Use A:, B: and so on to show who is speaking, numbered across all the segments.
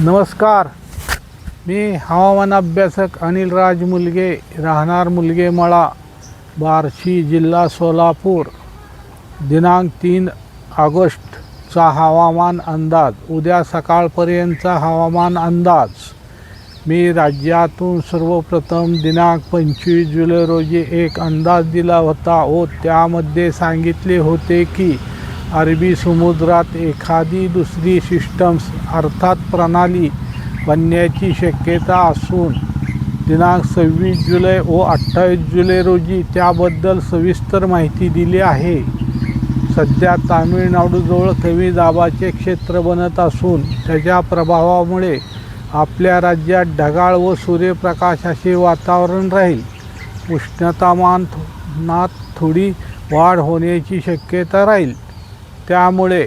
A: नमस्कार. मी हवामान अभ्यासक अनिल राज मुलगे राहणार मुलगे मळा बार्शी जिल्हा सोलापूर. दिनांक तीन ऑगस्टचा हवामान अंदाज. उद्या सकाळपर्यंतचा हवामान अंदाज. मी राज्यातून सर्वप्रथम दिनांक पंचवीस जुलै रोजी एक अंदाज दिला होता. व त्यामध्ये सांगितले होते की अरबी समुद्रात एखादी दुसरी सिस्टम्स अर्थात प्रणाली बनण्याची शक्यता असून दिनांक सव्वीस जुलै व अठ्ठावीस जुलै रोजी त्याबद्दल सविस्तर माहिती दिली आहे. सध्या तामिळनाडूजवळ कमी दाबाचे क्षेत्र बनत असून त्याच्या प्रभावामुळे आपल्या राज्यात ढगाळ व सूर्यप्रकाश असे वातावरण राहील. उष्णतामानात थोडी वाढ होण्याची शक्यता राहील. त्यामुळे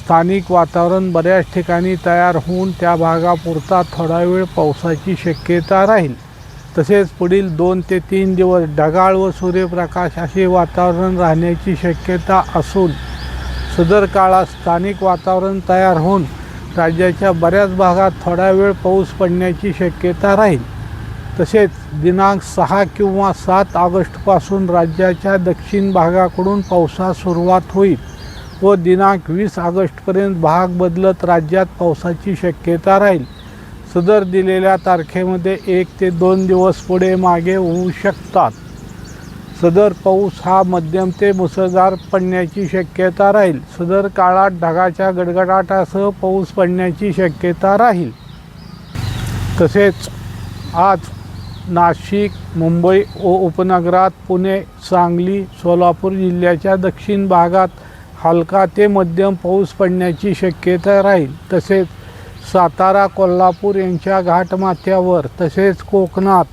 A: स्थानिक वातावरण बऱ्याच ठिकाणी तयार होऊन त्या भागापुरता थोडा वेळ पावसाची शक्यता राहील. तसेच पुढील दोन ते तीन दिवस ढगाळ व सूर्यप्रकाश असे वातावरण राहण्याची शक्यता असून सदर काळात स्थानिक वातावरण तयार होऊन राज्याच्या बऱ्याच भागात थोडा वेळ पाऊस पडण्याची शक्यता राहील. तसेच दिनांक सहा किंवा सात ऑगस्टपासून राज्याच्या दक्षिण भागाकडून पावसास सुरुवात होईल. व दिनांक वीस ऑगस्टपर्यंत भाग बदलत राज्यात पावसाची शक्यता राहील. सदर दिलेल्या तारखेमध्ये एक ते दोन दिवस पुढे मागे होऊ शकतात. सदर पाऊस हा मध्यम ते मुसळधार पडण्याची शक्यता राहील. सदर काळात ढगाच्या गडगडाटासह पाऊस पडण्याची शक्यता राहील. तसेच आज नाशिक मुंबई व उपनगरात पुणे सांगली सोलापूर जिल्ह्याच्या दक्षिण भागात हलका ते मध्यम पाऊस पडण्याची शक्यता राहील. तसेच सातारा कोल्हापूर यांच्या घाटमाथ्यावर तसेच कोकणात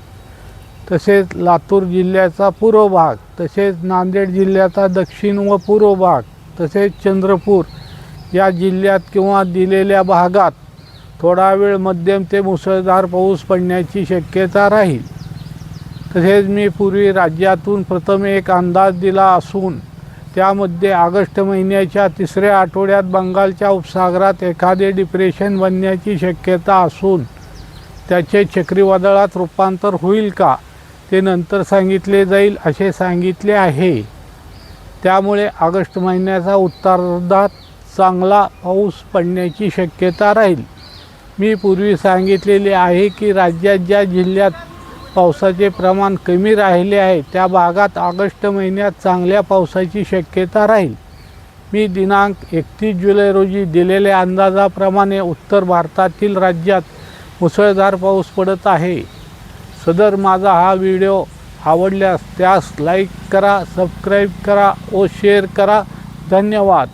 A: तसेच लातूर जिल्ह्याचा पूर्व भाग तसेच नांदेड जिल्ह्याचा दक्षिण व पूर्व भाग तसेच चंद्रपूर या जिल्ह्यात किंवा दिलेल्या भागात थोडा वेळ मध्यम ते मुसळधार पाऊस पडण्याची शक्यता राहील. तसेच मी पूर्वी राज्यातून प्रथम एक अंदाज दिला असून त्यामध्ये ऑगस्ट महिन्याच्या तिसऱ्या आठवड्यात बंगालच्या उपसागरात एखादे डिप्रेशन बनण्याची शक्यता असून त्याचे चक्रीवादळात रूपांतर होईल का ते नंतर सांगितले जाईल असे सांगितले आहे. त्यामुळे ऑगस्ट महिन्याचा उत्तरार्धात चांगला पाऊस पडण्याची शक्यता राहील. मी पूर्वी सांगितलेले आहे की राज्यात ज्या जिल्ह्यात पावसाचे प्रमाण कमी राहिले आहे. त्या भागात ऑगस्ट महिन्यात चांगल्या पावसाची शक्यता राहील. मी दिनांक एकतीस जुलै रोजी दिलेल्या अंदाजाप्रमाणे उत्तर भारतातील राज्यात मुसळधार पाऊस पडत आहे. सदर माझा हा व्हिडिओ आवडल्यास त्यास लाईक करा सबस्क्राईब करा व शेअर करा. धन्यवाद.